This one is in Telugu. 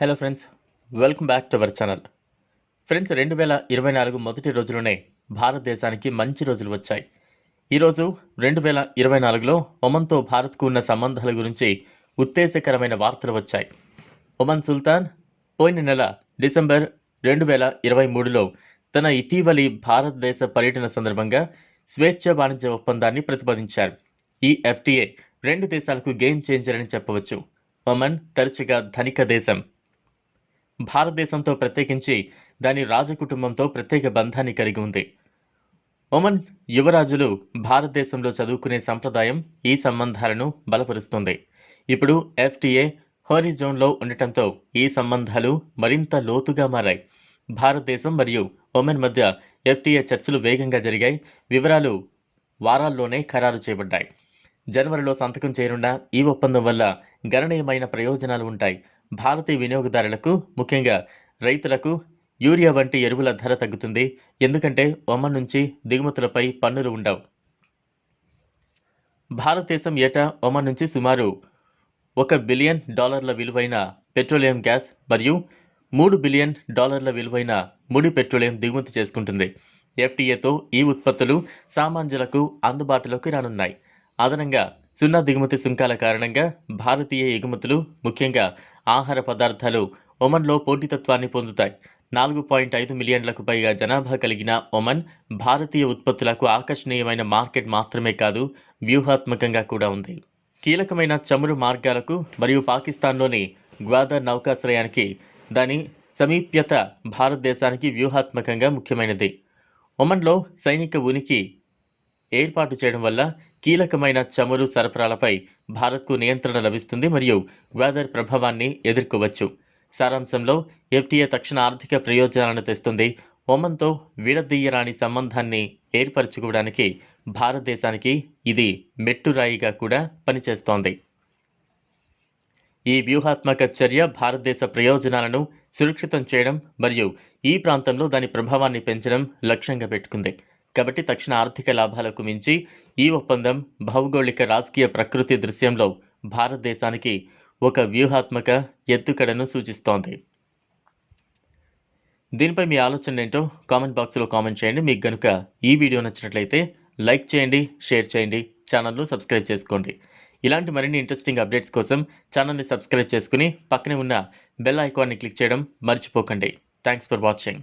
Hello friends welcome back to our channel friends రెండు వేల ఇరవై నాలుగు మొదటి రోజులోనే భారతదేశానికి మంచి రోజులు వచ్చాయి. ఈరోజు రెండు వేల ఇరవై నాలుగులో ఒమన్తో భారత్కు ఉన్న సంబంధాల గురించి ఉత్తేజకరమైన వార్తలు వచ్చాయి. ఒమన్ సుల్తాన్ పోయిన నెల డిసెంబర్ రెండు వేల ఇరవై మూడులో తన ఇటీవలి భారతదేశ పర్యటన సందర్భంగా స్వేచ్ఛ వాణిజ్య ఒప్పందాన్ని ప్రతిపాదించారు. ఈ ఎఫ్టీఏ రెండు దేశాలకు గేమ్ చేంజర్ అని చెప్పవచ్చు. ఒమన్ తరచుగా ధనిక దేశం. భారతదేశంతో ప్రత్యేకించి దాని రాజకుటుంబంతో ప్రత్యేక బంధాన్ని కలిగి ఉంది. ఒమన్ యువరాజులు భారతదేశంలో చదువుకునే సంప్రదాయం ఈ సంబంధాలను బలపరుస్తుంది. ఇప్పుడు ఎఫ్టీఏ హోరిజోన్లో ఉండటంతో ఈ సంబంధాలు మరింత లోతుగా మారాయి. భారతదేశం మరియు ఒమెన్ మధ్య ఎఫ్టీఏ చర్చలు వేగంగా జరిగాయి. వివరాలు వారాల్లోనే ఖరారు చేయబడ్డాయి. జనవరిలో సంతకం చేరున్న ఈ ఒప్పందం వల్ల గణనీయమైన ప్రయోజనాలు ఉంటాయి. భారతీయ వినియోగదారులకు ముఖ్యంగా రైతులకు యూరియా వంటి ఎరువుల ధర తగ్గుతుంది. ఎందుకంటే ఒమన్ నుంచి దిగుమతులపై పన్నులు ఉండవు. భారతదేశం ఏటా ఒమన్ నుంచి సుమారు ఒక బిలియన్ డాలర్ల విలువైన పెట్రోలియం గ్యాస్ మరియు మూడు బిలియన్ డాలర్ల విలువైన ముడి పెట్రోలియం దిగుమతి చేసుకుంటుంది. ఎఫ్టీఏతో ఈ ఉత్పత్తులు సామాన్యులకు అందుబాటులోకి రానున్నాయి. అదనంగా సున్నా దిగుమతి సుంకాల కారణంగా భారతీయ ఎగుమతులు ముఖ్యంగా ఆహార పదార్థాలు ఒమన్లో పోటీతత్వాన్ని పొందుతాయి. నాలుగు పాయింట్ ఐదు మిలియన్లకు పైగా జనాభా కలిగిన ఒమన్ భారతీయ ఉత్పత్తులకు ఆకర్షణీయమైన మార్కెట్ మాత్రమే కాదు వ్యూహాత్మకంగా కూడా ఉంది. కీలకమైన చమురు మార్గాలకు మరియు పాకిస్తాన్లోని గ్వాదర్ నౌకాశ్రయానికి దాని సమీప్యత భారతదేశానికి వ్యూహాత్మకంగా ముఖ్యమైనది. ఒమన్లో సైనిక ఉనికి ఏర్పాటు చేయడం వల్ల కీలకమైన చమురు సరఫరాలపై భారత్కు నియంత్రణ లభిస్తుంది మరియు వేదర్ ప్రభావాన్ని ఎదుర్కోవచ్చు. సారాంశంలో ఎఫ్టీఏ తక్షణ ఆర్థిక ప్రయోజనాలను తెస్తుంది. ఒమన్తో విడదీయరాని సంబంధాన్ని ఏర్పరచుకోవడానికి భారతదేశానికి ఇది మెట్టురాయిగా కూడా పనిచేస్తోంది. ఈ వ్యూహాత్మక చర్య భారతదేశ ప్రయోజనాలను సురక్షితం చేయడం మరియు ఈ ప్రాంతంలో దాని ప్రభావాన్ని పెంచడం లక్ష్యంగా పెట్టుకుంది. కాబట్టి తక్షణ ఆర్థిక లాభాలకు మించి ఈ ఒప్పందం భౌగోళిక రాజకీయ ప్రకృతి దృశ్యంలో భారతదేశానికి ఒక వ్యూహాత్మక ఎత్తుకడను సూచిస్తోంది. దీనిపై మీ ఆలోచన ఏంటో కామెంట్ బాక్స్లో కామెంట్ చేయండి. మీకు కనుక ఈ వీడియో నచ్చినట్లయితే లైక్ చేయండి షేర్ చేయండి ఛానల్ను సబ్స్క్రైబ్ చేసుకోండి. ఇలాంటి మరిన్ని ఇంట్రెస్టింగ్ అప్డేట్స్ కోసం ఛానల్ని సబ్స్క్రైబ్ చేసుకుని పక్కనే ఉన్న బెల్ ఐకాన్ని క్లిక్ చేయడం మర్చిపోకండి. Thanks for watching.